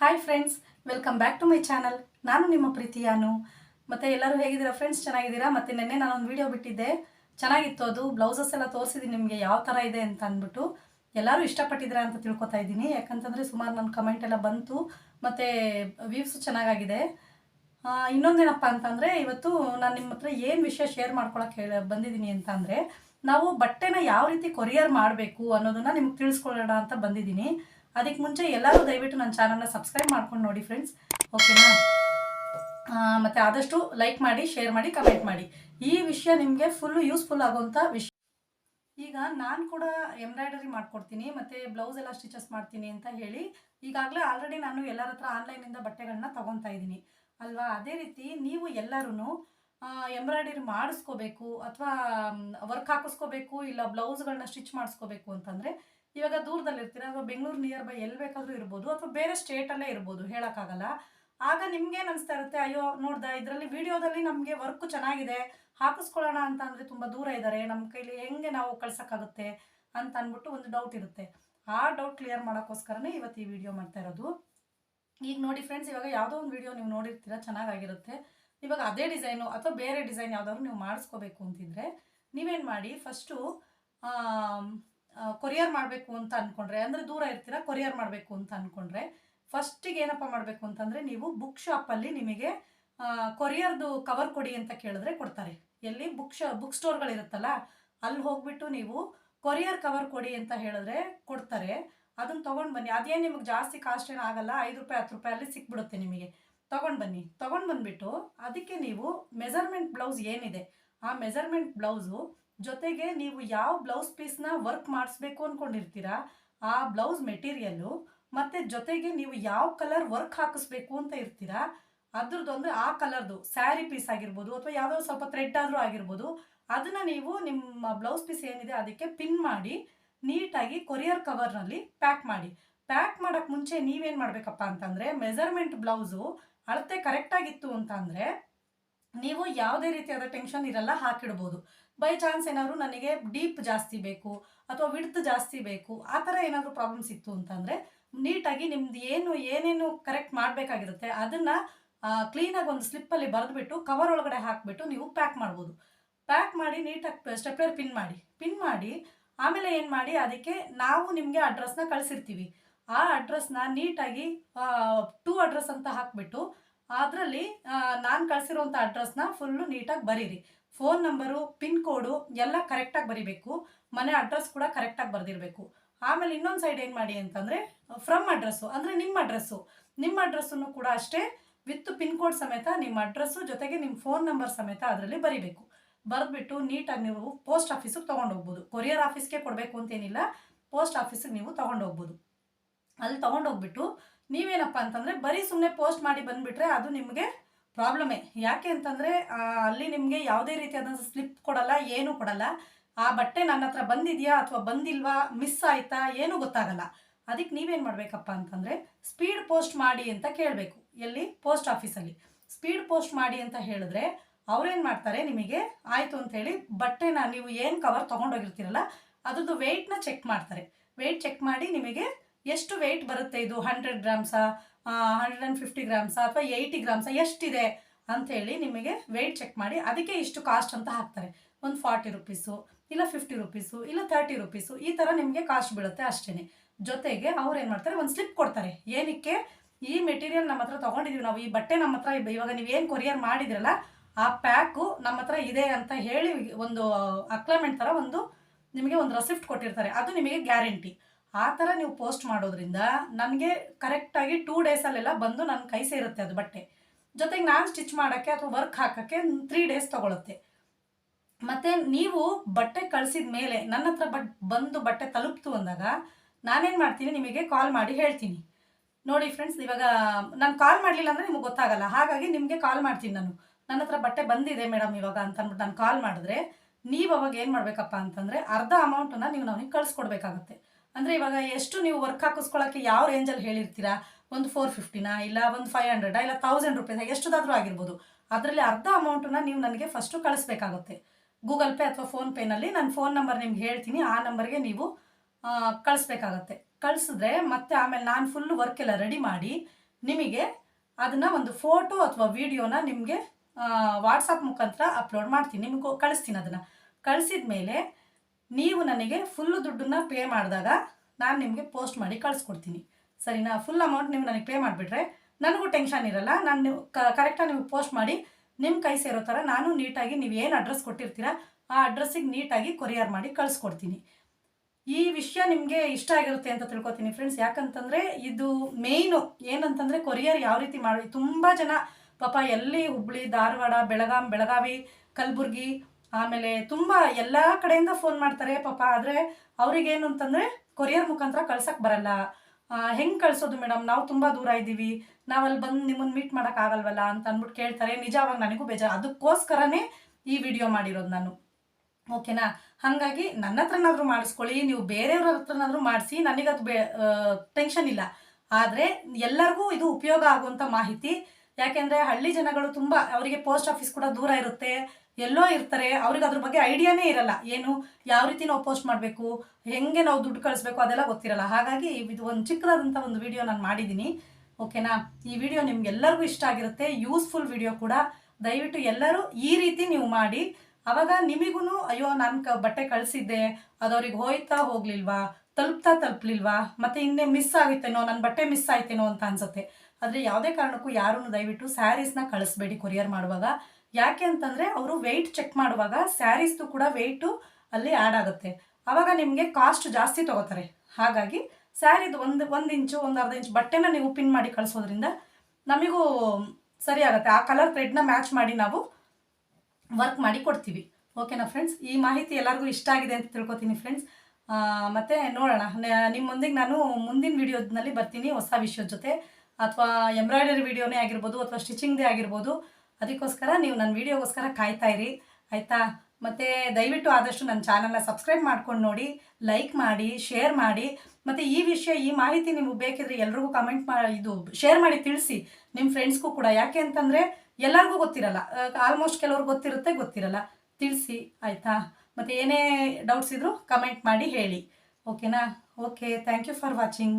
Hi friends welcome back to my channel ನಾನು ನಿಮ್ಮ ಪ್ರೀತಿಯಾನು ಮತ್ತು ಎಲ್ಲರೂ ಹೇಗಿದ್ದೀರಾ ಫ್ರೆಂಡ್ಸ್ ಚೆನ್ನಾಗಿದ್ದೀರಾ? ಮತ್ತು ನಿನ್ನೆ ನಾನೊಂದು ವಿಡಿಯೋ ಬಿಟ್ಟಿದ್ದೆ. ಚೆನ್ನಾಗಿತ್ತು ಅದು. ಬ್ಲೌಸಸ್ ಎಲ್ಲ ತೋರಿಸಿದ್ದೀನಿ ನಿಮಗೆ ಯಾವ ಥರ ಇದೆ ಅಂತ ಅಂದ್ಬಿಟ್ಟು. ಎಲ್ಲರೂ ಇಷ್ಟಪಟ್ಟಿದ್ದೀರಾ ಅಂತ ತಿಳ್ಕೊತಾ ಇದ್ದೀನಿ. ಯಾಕಂತಂದರೆ ಸುಮಾರು ನನ್ನ ಕಮೆಂಟ್ ಎಲ್ಲ ಬಂತು. ಮತ್ತು ವ್ಯೂವ್ಸು ಚೆನ್ನಾಗಾಗಿದೆ. ಇನ್ನೊಂದೇನಪ್ಪ ಅಂತಂದರೆ ಇವತ್ತು ನಾನು ನಿಮ್ಮ ಹತ್ರ ಏನು ವಿಷಯ ಶೇರ್ ಮಾಡ್ಕೊಳಕ್ಕೆ ಹೇಳ, ಬಂದಿದ್ದೀನಿ ಅಂತ ಅಂದರೆ, ನಾವು ಬಟ್ಟೆನ ಯಾವ ರೀತಿ ಕೊರಿಯರ್ ಮಾಡಬೇಕು ಅನ್ನೋದನ್ನ ನಿಮ್ಗೆ ತಿಳಿಸ್ಕೊಳ್ಳೋಣ ಅಂತ ಬಂದಿದ್ದೀನಿ. ಅದಕ್ಕೆ ಮುಂಚೆ ಎಲ್ಲರೂ ದಯವಿಟ್ಟು ನನ್ನ ಚಾನಲ್ನ ಸಬ್ಸ್ಕ್ರೈಬ್ ಮಾಡ್ಕೊಂಡು ನೋಡಿ ಫ್ರೆಂಡ್ಸ್ ಓಕೆನಾ ಮತ್ತೆ ಆದಷ್ಟು ಲೈಕ್ ಮಾಡಿ ಶೇರ್ ಮಾಡಿ ಕಮೆಂಟ್ ಮಾಡಿ. ಈ ವಿಷಯ ನಿಮಗೆ ಫುಲ್ಲು ಯೂಸ್ಫುಲ್ ಆಗುವಂಥ ವಿಷಯ. ಈಗ ನಾನು ಕೂಡ ಎಂಬ್ರಾಯ್ಡರಿ ಮಾಡ್ಕೊಡ್ತೀನಿ, ಮತ್ತು ಬ್ಲೌಸ್ ಎಲ್ಲ ಸ್ಟಿಚಸ್ ಮಾಡ್ತೀನಿ ಅಂತ ಹೇಳಿ, ಈಗಾಗಲೇ ಆಲ್ರೆಡಿ ನಾನು ಎಲ್ಲರ ಹತ್ರ ಆನ್ಲೈನಿಂದ ಬಟ್ಟೆಗಳನ್ನ ತಗೊತಾ ಇದ್ದೀನಿ. ಅಲ್ವಾ? ಅದೇ ರೀತಿ ನೀವು ಎಲ್ಲರೂ ಎಂಬ್ರಾಯ್ಡರಿ ಮಾಡಿಸ್ಕೋಬೇಕು, ಅಥವಾ ವರ್ಕ್ ಹಾಕಿಸ್ಕೋಬೇಕು, ಇಲ್ಲ ಬ್ಲೌಸ್ಗಳನ್ನ ಸ್ಟಿಚ್ ಮಾಡಿಸ್ಕೋಬೇಕು ಅಂತಂದರೆ ಇವಾಗ ದೂರದಲ್ಲಿರ್ತೀರ ಅಥವಾ ಬೆಂಗಳೂರು ನಿಯರ್ ಬೈ ಎಲ್ಲಿ ಬೇಕಾದರೂ ಇರ್ಬೋದು, ಅಥವಾ ಬೇರೆ ಸ್ಟೇಟಲ್ಲೇ ಇರ್ಬೋದು ಹೇಳೋಕ್ಕಾಗಲ್ಲ. ಆಗ ನಿಮ್ಗೇನು ಅನಿಸ್ತಾ ಇರುತ್ತೆ? ಅಯ್ಯೋ, ನೋಡ್ದ, ಇದರಲ್ಲಿ ವಿಡಿಯೋದಲ್ಲಿ ನಮಗೆ ವರ್ಕ್ ಚೆನ್ನಾಗಿದೆ, ಹಾಕಿಸ್ಕೊಳ್ಳೋಣ ಅಂತ ಅಂದರೆ ತುಂಬ ದೂರ ಇದ್ದಾರೆ ನಮ್ಮ ಕೈಲಿ ಹೆಂಗೆ ನಾವು ಕಳ್ಸೋಕ್ಕಾಗುತ್ತೆ ಅಂತ ಅಂದ್ಬಿಟ್ಟು ಒಂದು ಡೌಟ್ ಇರುತ್ತೆ. ಆ ಡೌಟ್ ಕ್ಲಿಯರ್ ಮಾಡೋಕ್ಕೋಸ್ಕರನೇ ಇವತ್ತು ಈ ವಿಡಿಯೋ ಮಾಡ್ತಾ ಇರೋದು. ಈಗ ನೋಡಿ ಫ್ರೆಂಡ್ಸ್ ಇವಾಗ ಯಾವುದೋ ಒಂದು ವಿಡಿಯೋ ನೀವು ನೋಡಿರ್ತೀರ, ಚೆನ್ನಾಗಾಗಿರುತ್ತೆ. ಇವಾಗ ಅದೇ ಡಿಸೈನು ಅಥವಾ ಬೇರೆ ಡಿಸೈನ್ ಯಾವುದಾದ್ರು ನೀವು ಮಾಡಿಸ್ಕೋಬೇಕು ಅಂತಿದ್ರೆ ನೀವೇನು ಮಾಡಿ ಫಸ್ಟು ಕೊರಿಯರ್ ಮಾಡಬೇಕು ಅಂತ ಅಂದ್ಕೊಂಡ್ರೆ ಅಂದರೆ ದೂರ ಇರ್ತೀರಾ, ಕೊರಿಯರ್ ಮಾಡಬೇಕು ಅಂತ ಅಂದ್ಕೊಂಡ್ರೆ ಫಸ್ಟಿಗೆ ಏನಪ್ಪ ಮಾಡಬೇಕು ಅಂತಂದರೆ ನೀವು ಬುಕ್ ಶಾಪಲ್ಲಿ ನಿಮಗೆ ಕೊರಿಯರ್ದು ಕವರ್ ಕೊಡಿ ಅಂತ ಕೇಳಿದ್ರೆ ಕೊಡ್ತಾರೆ. ಎಲ್ಲಿ ಬುಕ್ ಶಾ ಬುಕ್ ಸ್ಟೋರ್ಗಳಿರುತ್ತಲ್ಲ ಅಲ್ಲಿ ಹೋಗ್ಬಿಟ್ಟು ನೀವು ಕೊರಿಯರ್ ಕವರ್ ಕೊಡಿ ಅಂತ ಹೇಳಿದ್ರೆ ಕೊಡ್ತಾರೆ. ಅದನ್ನು ತೊಗೊಂಡು ಬನ್ನಿ. ಅದೇನು ನಿಮಗೆ ಜಾಸ್ತಿ ಕಾಸ್ಟ್ ಏನು ಆಗಲ್ಲ, ಐದು ರೂಪಾಯಿ, ಹತ್ತು ರೂಪಾಯಲ್ಲಿ ಸಿಕ್ಬಿಡುತ್ತೆ ನಿಮಗೆ. ತೊಗೊಂಡು ಬನ್ನಿ. ತೊಗೊಂಡು ಬಂದುಬಿಟ್ಟು ಅದಕ್ಕೆ ನೀವು ಮೆಜರ್ಮೆಂಟ್ ಬ್ಲೌಸ್ ಏನಿದೆ, ಆ ಮೆಜರ್ಮೆಂಟ್ ಬ್ಲೌಸು ಜೊತೆಗೆ ನೀವು ಯಾವ ಬ್ಲೌಸ್ ಪೀಸ್ನ ವರ್ಕ್ ಮಾಡಿಸ್ಬೇಕು ಅಂದ್ಕೊಂಡಿರ್ತೀರಾ ಆ ಬ್ಲೌಸ್ ಮೆಟೀರಿಯಲ್ಲು ಮತ್ತು ಜೊತೆಗೆ ನೀವು ಯಾವ ಕಲರ್ ವರ್ಕ್ ಹಾಕಿಸ್ಬೇಕು ಅಂತ ಇರ್ತೀರಾ ಅದ್ರದ್ದು ಅಂದರೆ ಆ ಕಲರ್ದು ಸ್ಯಾರಿ ಪೀಸ್ ಆಗಿರ್ಬೋದು ಅಥವಾ ಯಾವುದೋ ಸ್ವಲ್ಪ ಥ್ರೆಡ್ ಆದರೂ ಆಗಿರ್ಬೋದು, ಅದನ್ನು ನೀವು ನಿಮ್ಮ ಬ್ಲೌಸ್ ಪೀಸ್ ಏನಿದೆ ಅದಕ್ಕೆ ಪಿನ್ ಮಾಡಿ, ನೀಟಾಗಿ ಕೊರಿಯರ್ ಕವರ್ನಲ್ಲಿ ಪ್ಯಾಕ್ ಮಾಡಿ. ಪ್ಯಾಕ್ ಮಾಡೋಕ್ಕೆ ಮುಂಚೆ ನೀವೇನು ಮಾಡಬೇಕಪ್ಪ ಅಂತಂದರೆ ಮೆಜರ್ಮೆಂಟ್ ಬ್ಲೌಸು ಅಳತೆ ಕರೆಕ್ಟಾಗಿತ್ತು ಅಂತ ಅಂದರೆ ನೀವು ಯಾವುದೇ ರೀತಿಯಾದ ಟೆನ್ಷನ್ ಇರಲ್ಲ, ಹಾಕಿಡ್ಬೋದು. ಬೈ ಚಾನ್ಸ್ ಏನಾದರೂ ನನಗೆ ಡೀಪ್ ಜಾಸ್ತಿ ಬೇಕು ಅಥವಾ ವಿಡ್ತ್ ಜಾಸ್ತಿ ಬೇಕು, ಆ ಥರ ಏನಾದರೂ ಪ್ರಾಬ್ಲಮ್ಸ್ ಇತ್ತು ಅಂತಂದರೆ ನೀಟಾಗಿ ನಿಮ್ದು ಏನು, ಏನೇನು ಕರೆಕ್ಟ್ ಮಾಡಬೇಕಾಗಿರುತ್ತೆ ಅದನ್ನು ಕ್ಲೀನಾಗಿ ಒಂದು ಸ್ಲಿಪ್ಪಲ್ಲಿ ಬರೆದ್ಬಿಟ್ಟು ಕವರ್ ಒಳಗಡೆ ಹಾಕಿಬಿಟ್ಟು ನೀವು ಪ್ಯಾಕ್ ಮಾಡ್ಬೋದು. ಪ್ಯಾಕ್ ಮಾಡಿ ನೀಟಾಗಿ ಸ್ಟೆಪ್ಲರ್ ಪಿನ್ ಮಾಡಿ. ಪಿನ್ ಮಾಡಿ, ಆಮೇಲೆ ಏನು ಮಾಡಿ, ಅದಕ್ಕೆ ನಾವು ನಿಮಗೆ ಅಡ್ರೆಸ್ನ ಕಳಿಸಿರ್ತೀವಿ. ಆ ಅಡ್ರೆಸ್ನ ನೀಟಾಗಿ ಟೂ ಅಡ್ರೆಸ್ ಅಂತ ಹಾಕ್ಬಿಟ್ಟು ಅದರಲ್ಲಿ ನಾನು ಕಳಿಸಿರುವಂಥ ಅಡ್ರೆಸ್ನ ಫುಲ್ಲು ನೀಟಾಗಿ ಬರೀರಿ. ಫೋನ್ ನಂಬರು ಪಿನ್ ಕೋಡು ಎಲ್ಲ ಕರೆಕ್ಟಾಗಿ ಬರಿಬೇಕು. ಮನೆ ಅಡ್ರೆಸ್ ಕೂಡ ಕರೆಕ್ಟಾಗಿ ಬರೆದಿರಬೇಕು. ಆಮೇಲೆ ಇನ್ನೊಂದು ಸೈಡ್ ಏನು ಮಾಡಿ ಅಂತಂದರೆ ಫ್ರಮ್ ಅಡ್ರೆಸ್ಸು ಅಂದರೆ ನಿಮ್ಮ ಅಡ್ರೆಸ್ಸು ನಿಮ್ಮ ಅಡ್ರೆಸ್ಸನ್ನು ಕೂಡ ಅಷ್ಟೇ ವಿತ್ ಪಿನ್ ಕೋಡ್ ಸಮೇತ ನಿಮ್ಮ ಅಡ್ರೆಸ್ಸು ಜೊತೆಗೆ ನಿಮ್ಮ ಫೋನ್ ನಂಬರ್ ಸಮೇತ ಅದರಲ್ಲಿ ಬರಿಬೇಕು. ಬರೆದ್ಬಿಟ್ಟು ನೀಟಾಗಿ ನೀವು ಪೋಸ್ಟ್ ಆಫೀಸಿಗೆ ತೊಗೊಂಡು ಹೋಗ್ಬೋದು. ಕೊರಿಯರ್ ಆಫೀಸ್ಗೆ ಕೊಡಬೇಕು ಅಂತೇನಿಲ್ಲ ಪೋಸ್ಟ್ ಆಫೀಸಿಗೆ ನೀವು ತೊಗೊಂಡು ಹೋಗ್ಬೋದು. ಅಲ್ಲಿ ತೊಗೊಂಡೋಗ್ಬಿಟ್ಟು ನೀವೇನಪ್ಪ ಅಂತಂದರೆ ಬರೀ ಸುಮ್ಮನೆ ಪೋಸ್ಟ್ ಮಾಡಿ ಬಂದುಬಿಟ್ರೆ ಅದು ನಿಮಗೆ ಪ್ರಾಬ್ಲಮೇ. ಯಾಕೆ ಅಂತಂದರೆ ಅಲ್ಲಿ ನಿಮಗೆ ಯಾವುದೇ ರೀತಿಯಾದಂಥ ಸ್ಲಿಪ್ ಕೊಡಲ್ಲ, ಏನೂ ಕೊಡಲ್ಲ. ಆ ಬಟ್ಟೆ ನನ್ನ ಹತ್ರ ಬಂದಿದೆಯಾ ಅಥವಾ ಬಂದಿಲ್ವಾ, ಮಿಸ್ ಆಯ್ತಾ, ಏನೂ ಗೊತ್ತಾಗಲ್ಲ. ಅದಕ್ಕೆ ನೀವೇನು ಮಾಡಬೇಕಪ್ಪ ಅಂತಂದರೆ ಸ್ಪೀಡ್ ಪೋಸ್ಟ್ ಮಾಡಿ ಅಂತ ಕೇಳಬೇಕು ಎಲ್ಲಿ? ಪೋಸ್ಟ್ ಆಫೀಸಲ್ಲಿ. ಸ್ಪೀಡ್ ಪೋಸ್ಟ್ ಮಾಡಿ ಅಂತ ಹೇಳಿದ್ರೆ ಅವ್ರೇನು ಮಾಡ್ತಾರೆ ನಿಮಗೆ, ಆಯಿತು ಅಂತೇಳಿ ಬಟ್ಟೆನ ನೀವು ಏನು ಕವರ್ ತೊಗೊಂಡೋಗಿರ್ತೀರಲ್ಲ, ಅದ್ರದ್ದು ವೆಯ್ಟ್ನ ಚೆಕ್ ಮಾಡ್ತಾರೆ. ವೆಯ್ಟ್ ಚೆಕ್ ಮಾಡಿ ನಿಮಗೆ ಎಷ್ಟು ವೆಯ್ಟ್ ಬರುತ್ತೆ ಇದು? ಹಂಡ್ರೆಡ್ ಗ್ರಾಮ್ಸಾ ಹಂಡ್ರೆಡ್ ಆ್ಯಂಡ್ ಫಿಫ್ಟಿ ಗ್ರಾಮ್ಸಾ ಅಥವಾ ಏಯ್ಟಿ ಗ್ರಾಮ್ಸಾ ಎಷ್ಟಿದೆ? ಅಂಥೇಳಿ ನಿಮಗೆ ವೆಯ್ಟ್ ಚೆಕ್ ಮಾಡಿ. ಅದಕ್ಕೆ ಇಷ್ಟು ಕಾಸ್ಟ್ ಅಂತ ಹಾಕ್ತಾರೆ. ಒಂದು ಫಾರ್ಟಿ ರುಪೀಸು ಇಲ್ಲ ಫಿಫ್ಟಿ ರುಪೀಸು ಇಲ್ಲ ತರ್ಟಿ ರುಪೀಸು ಈ ಥರ ನಿಮಗೆ ಕಾಸ್ಟ್ ಬೀಳುತ್ತೆ ಅಷ್ಟೇ ಜೊತೆಗೆ ಅವ್ರು ಏನು ಮಾಡ್ತಾರೆ? ಒಂದು ಸ್ಲಿಪ್ ಕೊಡ್ತಾರೆ. ಏನಕ್ಕೆ? ಈ ಮೆಟೀರಿಯಲ್ ನಮ್ಮ ಹತ್ರ ತೊಗೊಂಡಿದ್ದೀವಿ ನಾವು. ಈ ಬಟ್ಟೆ ನಮ್ಮ ಹತ್ರ ಇವಾಗ ನೀವೇನು ಕೊರಿಯರ್ ಮಾಡಿದ್ರಲ್ಲ, ಆ ಪ್ಯಾಕು ನಮ್ಮ ಹತ್ರ ಇದೆ ಅಂತ ಹೇಳಿ ಒಂದು ಅಕ್ಲಮೆಂಟ್ ಥರ ಒಂದು ನಿಮಗೆ ಒಂದು ರೆಸಿಪ್ಟ್ ಕೊಟ್ಟಿರ್ತಾರೆ. ಅದು ನಿಮಗೆ ಗ್ಯಾರಂಟಿ ಆ ಥರ ನೀವು ಪೋಸ್ಟ್ ಮಾಡೋದ್ರಿಂದ ನನಗೆ ಕರೆಕ್ಟಾಗಿ ಟೂ ಡೇಸಲ್ಲೆಲ್ಲ ಬಂದು ನನ್ನ ಕೈ ಸೇರುತ್ತೆ ಅದು ಬಟ್ಟೆ. ಜೊತೆಗೆ ನಾನು ಸ್ಟಿಚ್ ಮಾಡೋಕ್ಕೆ ಅಥವಾ ವರ್ಕ್ ಹಾಕೋಕ್ಕೆ ತ್ರೀ ಡೇಸ್ ತೊಗೊಳುತ್ತೆ. ಮತ್ತು ನೀವು ಬಟ್ಟೆ ಕಳಿಸಿದ ಮೇಲೆ ನನ್ನ ಹತ್ರ ಬಟ್, ಬಂದು ಬಟ್ಟೆ ತಲುಪ್ತು ಅಂದಾಗ ನಾನೇನು ಮಾಡ್ತೀನಿ ನಿಮಗೆ ಕಾಲ್ ಮಾಡಿ ಹೇಳ್ತೀನಿ. ನೋಡಿ ಫ್ರೆಂಡ್ಸ್ ಇವಾಗ ನಾನು ಕಾಲ್ ಮಾಡಲಿಲ್ಲ ಅಂದರೆ ನಿಮಗೆ ಗೊತ್ತಾಗಲ್ಲ. ಹಾಗಾಗಿ ನಿಮಗೆ ಕಾಲ್ ಮಾಡ್ತೀನಿ ನಾನು. ನನ್ನ ಹತ್ರ ಬಟ್ಟೆ ಬಂದಿದೆ ಮೇಡಮ್ ಇವಾಗ ಅಂತ ಅಂದ್ಬಿಟ್ಟು ನಾನು ಕಾಲ್ ಮಾಡಿದ್ರೆ ನೀವು ಅವಾಗ ಏನು ಮಾಡಬೇಕಪ್ಪ ಅಂತಂದರೆ ಅರ್ಧ ಅಮೌಂಟನ್ನು ನೀವು ನನಗೆ ಕಳಿಸ್ಕೊಡ್ಬೇಕಾಗತ್ತೆ. ಅಂದರೆ ಇವಾಗ ಎಷ್ಟು ನೀವು ವರ್ಕ್ ಹಾಕಿಸ್ಕೊಳ್ಳೋಕ್ಕೆ ಯಾವ ರೇಂಜಲ್ಲಿ ಹೇಳಿರ್ತೀರಾ? ಒಂದು ಫೋರ್ ಫಿಫ್ಟಿನಾ ಇಲ್ಲ, ಒಂದು ಫೈವ್ ಹಂಡ್ರೆಡಾ ಇಲ್ಲ ತೌಸಂಡ್ ರುಪೀಸ್ ಎಷ್ಟುದಾದರೂ ಆಗಿರ್ಬೋದು. ಅದರಲ್ಲಿ ಅರ್ಧ ಅಮೌಂಟನ್ನ ನೀವು ನನಗೆ ಫಸ್ಟು ಕಳಿಸ್ಬೇಕಾಗುತ್ತೆ. ಗೂಗಲ್ ಪೇ ಅಥವಾ ಫೋನ್ಪೇನಲ್ಲಿ ನಾನು ಫೋನ್ ನಂಬರ್ ನಿಮ್ಗೆ ಹೇಳ್ತೀನಿ, ಆ ನಂಬರ್ಗೆ ನೀವು ಕಳಿಸ್ಬೇಕಾಗತ್ತೆ. ಕಳಿಸಿದ್ರೆ ಮತ್ತೆ ಆಮೇಲೆ ನಾನು ಫುಲ್ಲು ವರ್ಕ್ ಎಲ್ಲ ರೆಡಿ ಮಾಡಿ ನಿಮಗೆ ಅದನ್ನು ಒಂದು ಫೋಟೋ ಅಥವಾ ವೀಡಿಯೋನ ನಿಮಗೆ ವಾಟ್ಸಪ್ ಮುಖಾಂತರ ಅಪ್ಲೋಡ್ ಮಾಡ್ತೀನಿ. ನಿಮಗೂ ಕಳಿಸ್ತೀನಿ ಅದನ್ನು. ಕಳಿಸಿದ ಮೇಲೆ ನೀವು ನನಗೆ ಫುಲ್ಲು ದುಡ್ಡನ್ನ ಪೇ ಮಾಡಿದಾಗ ನಾನು ನಿಮಗೆ ಪೋಸ್ಟ್ ಮಾಡಿ ಕಳಿಸ್ಕೊಡ್ತೀನಿ. ಸರಿನಾ? ಫುಲ್ ಅಮೌಂಟ್ ನೀವು ನನಗೆ ಪೇ ಮಾಡಿಬಿಟ್ರೆ ನನಗೂ ಟೆನ್ಷನ್ ಇರಲ್ಲ. ನಾನು ನೀವು ಕರೆಕ್ಟಾಗಿ ನೀವು ಪೋಸ್ಟ್ ಮಾಡಿ ನಿಮ್ಮ ಕೈ ಸೇರೋ ಥರ ನಾನು ನೀಟಾಗಿ ನೀವು ಏನು ಅಡ್ರೆಸ್ ಕೊಟ್ಟಿರ್ತೀರ ಆ ಅಡ್ರೆಸ್ಸಿಗೆ ನೀಟಾಗಿ ಕೊರಿಯರ್ ಮಾಡಿ ಕಳಿಸ್ಕೊಡ್ತೀನಿ. ಈ ವಿಷಯ ನಿಮಗೆ ಇಷ್ಟ ಆಗಿರುತ್ತೆ ಅಂತ ತಿಳ್ಕೊತೀನಿ ಫ್ರೆಂಡ್ಸ್ ಯಾಕಂತಂದರೆ ಇದು ಮೇಯ್ನು ಏನಂತಂದರೆ ಕೊರಿಯರ್ ಯಾವ ರೀತಿ ಮಾಡಿ, ತುಂಬ ಜನ ಪಾಪ ಎಲ್ಲಿ ಹುಬ್ಬಳ್ಳಿ ಧಾರವಾಡ, ಬೆಳಗಾಂ, ಬೆಳಗಾವಿ, ಕಲಬುರ್ಗಿ ಆಮೇಲೆ ತುಂಬ ಎಲ್ಲ ಕಡೆಯಿಂದ ಫೋನ್ ಮಾಡ್ತಾರೆ, ಪಾಪ ಆದರೆ ಅವ್ರಿಗೇನು ಅಂತಂದರೆ ಕೊರಿಯರ್ ಮುಖಾಂತರ ಕಳ್ಸಕ್ಕೆ ಬರಲ್ಲ. ಹೆಂಗೆ ಕಳಿಸೋದು ಮೇಡಮ್ ನಾವು ತುಂಬ ದೂರ ಇದ್ದೀವಿ. ನಾವಲ್ಲಿ ಬಂದು ನಿಮ್ಮನ್ನು ಮೀಟ್ ಮಾಡೋಕ್ಕಾಗಲ್ವಲ್ಲ ಅಂತ ಅಂದ್ಬಿಟ್ಟು ಕೇಳ್ತಾರೆ. ನಿಜವಾಗ ನನಗೂ ಬೇಜಾರು. ಅದಕ್ಕೋಸ್ಕರನೇ ಈ ವಿಡಿಯೋ ಮಾಡಿರೋದು ನಾನು. ಓಕೆನಾ? ಹಾಗಾಗಿ ನನ್ನ ಹತ್ರನಾದರೂ ಮಾಡಿಸ್ಕೊಳ್ಳಿ. ನೀವು ಬೇರೆಯವ್ರ ಹತ್ರನಾದ್ರೂ ಮಾಡಿಸಿ. ನನಗದು ಬೇ ಟೆನ್ಷನ್ ಇಲ್ಲ. ಆದರೆ ಎಲ್ಲರಿಗೂ ಇದು ಉಪಯೋಗ ಆಗುವಂಥ ಮಾಹಿತಿ. ಯಾಕೆಂದರೆ ಹಳ್ಳಿ ಜನಗಳು ತುಂಬ ಅವರಿಗೆ ಪೋಸ್ಟ್ ಆಫೀಸ್ ಕೂಡ ದೂರ ಇರುತ್ತೆ, ಎಲ್ಲೋ ಇರ್ತಾರೆ, ಅವ್ರಿಗೆ ಅದ್ರ ಬಗ್ಗೆ ಐಡಿಯಾನೇ ಇರಲ್ಲ. ಏನು, ಯಾವ ರೀತಿ ನಾವು ಪೋಸ್ಟ್ ಮಾಡಬೇಕು, ಹೆಂಗೆ ನಾವು ದುಡ್ಡು ಕಳಿಸ್ಬೇಕು ಅದೆಲ್ಲ ಗೊತ್ತಿರಲ್ಲ. ಹಾಗಾಗಿ ಇದು ಒಂದು ಚಿಕ್ಕದಾದಂಥ ಒಂದು ವಿಡಿಯೋ ನಾನು ಮಾಡಿದ್ದೀನಿ ಓಕೆನಾ ಈ ವಿಡಿಯೋ ನಿಮ್ಗೆಲ್ಲರಿಗೂ ಇಷ್ಟ ಆಗಿರುತ್ತೆ ಯೂಸ್ಫುಲ್ ವಿಡಿಯೋ ಕೂಡ. ದಯವಿಟ್ಟು ಎಲ್ಲರೂ ಈ ರೀತಿ ನೀವು ಮಾಡಿ. ಅವಾಗ ನಿಮಗೂ ಅಯ್ಯೋ, ನಾನು ಕ ಬಟ್ಟೆ ಕಳಿಸಿದ್ದೆ, ಅದು ಅವ್ರಿಗೆ ಹೋಯ್ತಾ ಹೋಗ್ಲಿಲ್ವಾ, ತಲುಪ್ತಾ ತಲುಪ್ಲಿಲ್ವಾ, ಮತ್ತೆ ಇನ್ನೇ ಮಿಸ್ ಆಗುತ್ತೇನೋ ನನ್ನ ಬಟ್ಟೆ ಮಿಸ್ ಆಯ್ತೇನೋ ಅಂತ ಅನ್ಸುತ್ತೆ. ಆದರೆ ಯಾವುದೇ ಕಾರಣಕ್ಕೂ ಯಾರೂ ದಯವಿಟ್ಟು ಸ್ಯಾರೀಸ್ನ ಕಳಿಸ್ಬೇಡಿ ಕೊರಿಯರ್ ಮಾಡುವಾಗ. ಯಾಕೆ ಅಂತಂದರೆ ಅವರು ವೆಯ್ಟ್ ಚೆಕ್ ಮಾಡುವಾಗ ಸ್ಯಾರೀಸ್ದು ಕೂಡ ವೆಯ್ಟು ಅಲ್ಲಿ ಆ್ಯಡ್ ಆಗುತ್ತೆ. ಆವಾಗ ನಿಮಗೆ ಕಾಸ್ಟ್ ಜಾಸ್ತಿ ತೊಗೋತಾರೆ. ಹಾಗಾಗಿ ಸ್ಯಾರಿದು ಒಂದು ಒಂದು ಇಂಚು ಒಂದು ಅರ್ಧ ಇಂಚು ಬಟ್ಟೆನ ನೀವು ಪಿನ್ ಮಾಡಿ ಕಳಿಸೋದ್ರಿಂದ ನಮಗೂ ಸರಿ ಆಗುತ್ತೆ. ಆ ಕಲರ್ ಥ್ರೆಡ್ನ ಮ್ಯಾಚ್ ಮಾಡಿ ನಾವು ವರ್ಕ್ ಮಾಡಿ ಕೊಡ್ತೀವಿ. ಓಕೆನಾ ಫ್ರೆಂಡ್ಸ್ ಈ ಮಾಹಿತಿ ಎಲ್ಲರಿಗೂ ಇಷ್ಟ ಆಗಿದೆ ಅಂತ ತಿಳ್ಕೊತೀನಿ ಫ್ರೆಂಡ್ಸ್ ಮತ್ತು ನೋಡೋಣ. ನಿಮ್ಮ ಮುಂದಿಗೆ ನಾನು ಮುಂದಿನ ವಿಡಿಯೋದಲ್ಲಿ ಬರ್ತೀನಿ ಹೊಸ ವಿಷಯದ ಜೊತೆ. ಅಥವಾ ಎಂಬ್ರಾಯ್ಡರಿ ವಿಡಿಯೋನೇ ಆಗಿರ್ಬೋದು ಅಥವಾ ಸ್ಟಿಚಿಂಗ್ದೇ ಆಗಿರ್ಬೋದು, ಅದಕ್ಕೋಸ್ಕರ ನೀವು ನನ್ನ ವಿಡಿಯೋಗೋಸ್ಕರ ಕಾಯ್ತಾ ಇರಿ, ಆಯಿತಾ? ಮತ್ತು ದಯವಿಟ್ಟು ಆದಷ್ಟು ನನ್ನ ಚಾನಲ್ನ ಸಬ್ಸ್ಕ್ರೈಬ್ ಮಾಡ್ಕೊಂಡು ನೋಡಿ, ಲೈಕ್ ಮಾಡಿ, ಶೇರ್ ಮಾಡಿ, ಮತ್ತು ಈ ವಿಷಯ, ಈ ಮಾಹಿತಿ ನಿಮಗೆ ಬೇಕಿದ್ರೆ ಎಲ್ರಿಗೂ ಕಮೆಂಟ್ ಮಾ, ಇದು ಶೇರ್ ಮಾಡಿ ತಿಳಿಸಿ ನಿಮ್ಮ ಫ್ರೆಂಡ್ಸ್ಗೂ ಕೂಡ. ಯಾಕೆ ಅಂತಂದರೆ ಎಲ್ಲರಿಗೂ ಗೊತ್ತಿರಲ್ಲ ಆಲ್ಮೋಸ್ಟ್ ಕೆಲವ್ರಿಗೆ ಗೊತ್ತಿರುತ್ತೆ, ಗೊತ್ತಿರಲ್ಲ. ತಿಳಿಸಿ, ಆಯಿತಾ? ಮತ್ತು ಏನೇ ಡೌಟ್ಸ್ ಇದ್ದರೂ ಕಮೆಂಟ್ ಮಾಡಿ ಹೇಳಿ. ಓಕೆನಾ? Okay, thank you for watching.